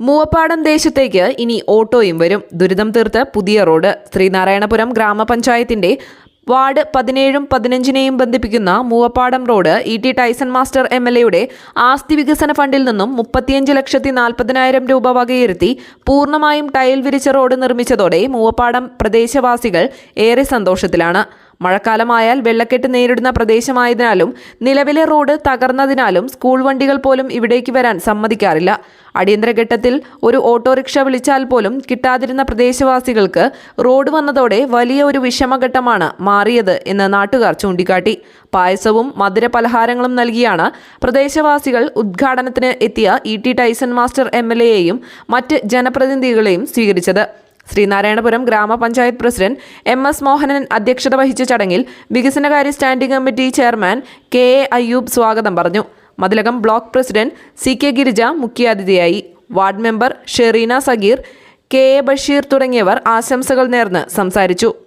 മൂവപ്പാടം ദേശത്തേക്ക് ഇനി ഓട്ടോയും വരും. ദുരിതം തീർത്ത് പുതിയ റോഡ്. ശ്രീനാരായണപുരം ഗ്രാമപഞ്ചായത്തിന്റെ വാർഡ് പതിനേഴും പതിനഞ്ചിനെയും ബന്ധിപ്പിക്കുന്ന Moovappadam road E T Tyson master M L എയുടെ ആസ്തി വികസന ഫണ്ടിൽ നിന്നും മുപ്പത്തിയഞ്ച് ലക്ഷത്തി നാൽപ്പതിനായിരം രൂപ വകയിരുത്തി പൂർണമായും ടൈൽ വിരിച്ച റോഡ് നിർമ്മിച്ചതോടെ മൂവപ്പാടം പ്രദേശവാസികൾ ഏറെ സന്തോഷത്തിലാണ്. മഴക്കാലമായാൽ വെള്ളക്കെട്ട് നേരിടുന്ന പ്രദേശമായതിനാലും നിലവിലെ റോഡ് തകർന്നതിനാലും സ്കൂൾ വണ്ടികൾ പോലും ഇവിടേക്ക് വരാൻ സമ്മതിക്കാറില്ല. അടിയന്തര ഘട്ടത്തിൽ ഒരു ഓട്ടോറിക്ഷ വിളിച്ചാൽ പോലും കിട്ടാതിരുന്ന പ്രദേശവാസികൾക്ക് റോഡ് വന്നതോടെ വലിയ ഒരു വിഷമഘട്ടമാണ് മാറിയത് എന്ന് നാട്ടുകാർ ചൂണ്ടിക്കാട്ടി. പായസവും മധുര പലഹാരങ്ങളും നൽകിയാണ് പ്രദേശവാസികൾ ഉദ്ഘാടനത്തിന് എത്തിയ E T Tyson master M L എയെയും മറ്റ് ജനപ്രതിനിധികളെയും സ്വീകരിച്ചത്. ശ്രീനാരായണപുരം ഗ്രാമപഞ്ചായത്ത് പ്രസിഡന്റ് എം എസ് മോഹനൻ അധ്യക്ഷത വഹിച്ച ചടങ്ങിൽ വികസനകാര്യ standing committee chairman K A Ayyub സ്വാഗതം പറഞ്ഞു. Mathilakam block president C K Girija മുഖ്യാതിഥിയായി. Ward member Shereena Sageer K A Basheer തുടങ്ങിയവർ ആശംസകൾ നേർന്ന് സംസാരിച്ചു.